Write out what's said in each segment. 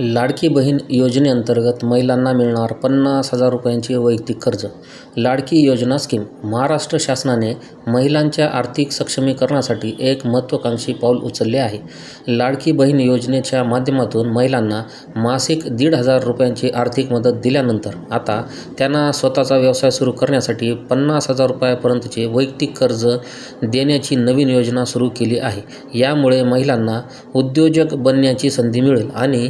लाडकी बहीण योजनेअंतर्गत महिलांना मिळणार पन्नास हजार रुपयांचे वैयक्तिक कर्ज. लाडकी योजना स्कीम महाराष्ट्र शासनाने महिलांच्या आर्थिक सक्षमीकरणासाठी एक महत्त्वाकांक्षी पाऊल उचलले आहे. लाडकी बहीण योजनेच्या माध्यमातून महिलांना मासिक दीड हजार रुपयांची आर्थिक मदत दिल्यानंतर आता त्यांना स्वतःचा व्यवसाय सुरू करण्यासाठी पन्नास हजार रुपयापर्यंतचे वैयक्तिक कर्ज देण्याची नवीन योजना सुरू केली आहे. यामुळे महिलांना उद्योजक बनण्याची संधी मिळेल आणि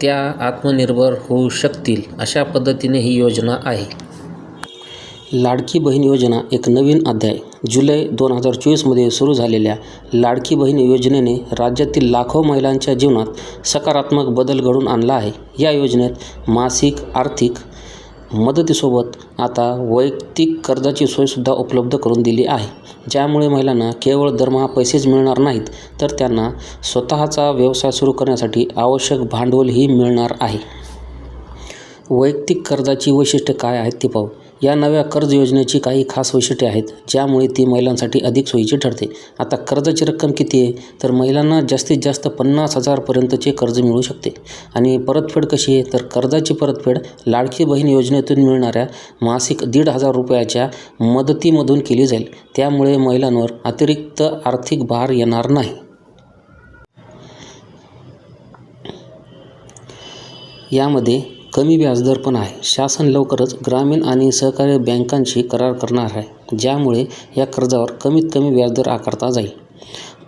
त्या आत्मनिर्भर होऊ शकतील अशा पद्धतीने ही योजना आहे. लाडकी बहीण योजना एक नवीन अध्याय. जुलै दोन हजार चोवीसमध्ये सुरू झालेल्या लाडकी बहीण योजनेने राज्यातील लाखो महिलांच्या जीवनात सकारात्मक बदल घडवून आणला आहे. या योजनेत मासिक आर्थिक मदतीसोबत आता वैयक्तिक कर्जाची सोयसुद्धा उपलब्ध करून दिली आहे. ज्यामुळे महिलांना केवळ दरमहा पैसेच मिळणार नाहीत तर त्यांना स्वतःचा व्यवसाय सुरू करण्यासाठी आवश्यक भांडवलही मिळणार आहे. वैयक्तिक कर्जाची वैशिष्ट्ये काय आहेत ते पाहू. या नव्या कर्ज योजनेची काही खास वैशिष्ट्ये आहेत ज्यामुळे ती महिलांसाठी अधिक सोयीची ठरते. आता कर्जाची रक्कम किती आहे? तर महिलांना जास्तीत जास्त पन्नास हजारपर्यंतचे कर्ज मिळू शकते. आणि परतफेड कशी आहे? तर कर्जाची परतफेड लाडकी बहीण योजनेतून मिळणाऱ्या मासिक दीड हजार रुपयाच्या मदतीमधून केली जाईल. त्यामुळे महिलांवर अतिरिक्त आर्थिक भार येणार नाही. यामध्ये कमी व्याजदर पण आहे. शासन लवकरच ग्रामीण आणि सहकारी बँकांशी करार करणार आहे ज्यामुळे या कर्जावर कमीत कमी व्याजदर आकारता जाईल.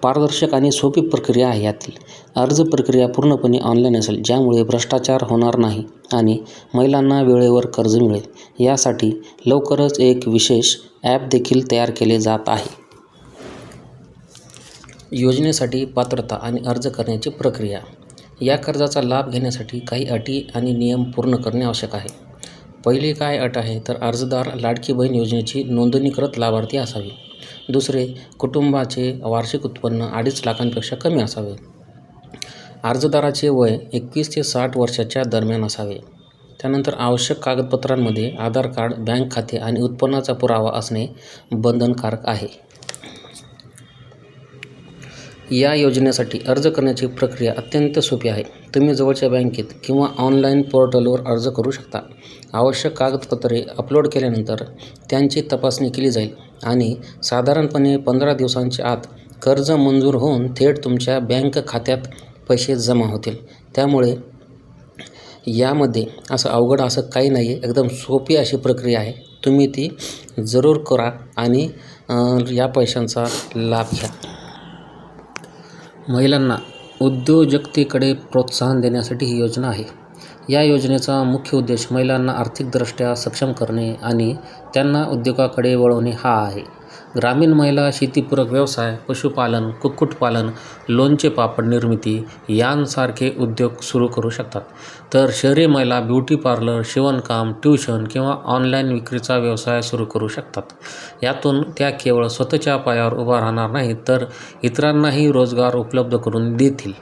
पारदर्शक आणि सोपी प्रक्रिया आहे यातील. अर्ज प्रक्रिया पूर्णपणे ऑनलाईन असेल ज्यामुळे भ्रष्टाचार होणार नाही आणि महिलांना वेळेवर कर्ज मिळेल. यासाठी लवकरच एक विशेष ॲप देखील तयार केले जात आहे. योजनेसाठी पात्रता आणि अर्ज करण्याची प्रक्रिया. या कर्जाचा लाभ घेण्यासाठी काही अटी आणि नियम पूर्ण करणे आवश्यक आहे. पहिली काय अट आहे तर अर्जदार लाडकी बहीण योजनेची नोंदणीकृत लाभार्थी असावी. दुसरे कुटुंबाचे वार्षिक उत्पन्न अडीच लाखांपेक्षा कमी असावे. अर्जदाराचे वय एकवीस ते साठ वर्षाच्या दरम्यान असावे. त्यानंतर आवश्यक कागदपत्रांमध्ये आधार कार्ड बँक खाते आणि उत्पन्नाचा पुरावा असणे बंधनकारक आहे. या योजनेसाठी अर्ज करण्याची प्रक्रिया अत्यंत सोपी आहे. तुम्ही जवळच्या बँकेत किंवा ऑनलाईन पोर्टलवर अर्ज करू शकता. आवश्यक कागदपत्रे अपलोड केल्यानंतर त्यांची तपासणी केली जाईल आणि साधारणपणे पंधरा दिवसांच्या आत कर्ज मंजूर होऊन थेट तुमच्या बँक खात्यात पैसे जमा होतील. त्यामुळे यामध्ये असं अवघड असं काही नाही आहे एकदम सोपी अशी प्रक्रिया आहे. तुम्ही ती जरूर करा आणि या पैशांचा लाभ घ्या. महिलांना उद्योजकतेकडे प्रोत्साहन देण्यासाठी ही योजना आहे. या योजनेचा मुख्य उद्देश महिलांना आर्थिकदृष्ट्या सक्षम करणे आणि त्यांना उद्योगाकडे वळवणे हा आहे. ग्रामीण महिला शेतीपूरक व्यवसाय पशुपालन कुक्कुटपालन लोणचे पापड निर्मिती यांसारखे उद्योग सुरू करू शकतात. तर शहरी महिला ब्युटी पार्लर शिवणकाम ट्युशन किंवा ऑनलाईन विक्रीचा व्यवसाय सुरू करू शकतात. यातून त्या केवळ स्वतःच्या पायावर उभा राहणार नाहीत तर इतरांनाही रोजगार उपलब्ध करून देतील.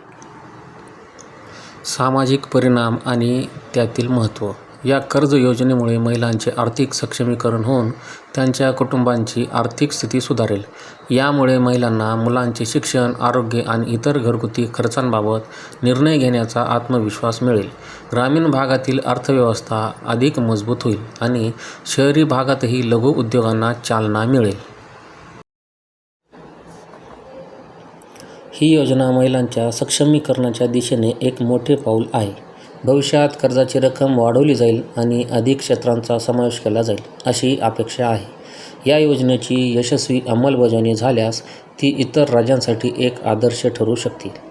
सामाजिक परिणाम आणि त्यातील महत्त्व. या कर्ज योजनेमुळे महिलांचे आर्थिक सक्षमीकरण होऊन त्यांच्या कुटुंबांची आर्थिक स्थिती सुधारेल. यामुळे महिलांना मुलांचे शिक्षण आरोग्य आणि इतर घरगुती खर्चांबाबत निर्णय घेण्याचा आत्मविश्वास मिळेल. ग्रामीण भागातील अर्थव्यवस्था अधिक मजबूत होईल आणि शहरी भागातही लघु उद्योगांना चालना मिळेल. ही योजना महिलांच्या सक्षमीकरणाच्या दिशेने एक मोठे पाऊल आहे. भविष्यात कर्जाची रक्कम वाढवली जाईल आणि अधिक क्षेत्रांचा समावेश केला जाईल अशी अपेक्षा आहे. या योजनेची यशस्वी अंमलबजावणी झाल्यास ती इतर राज्यांसाठी एक आदर्श ठरू शकतील.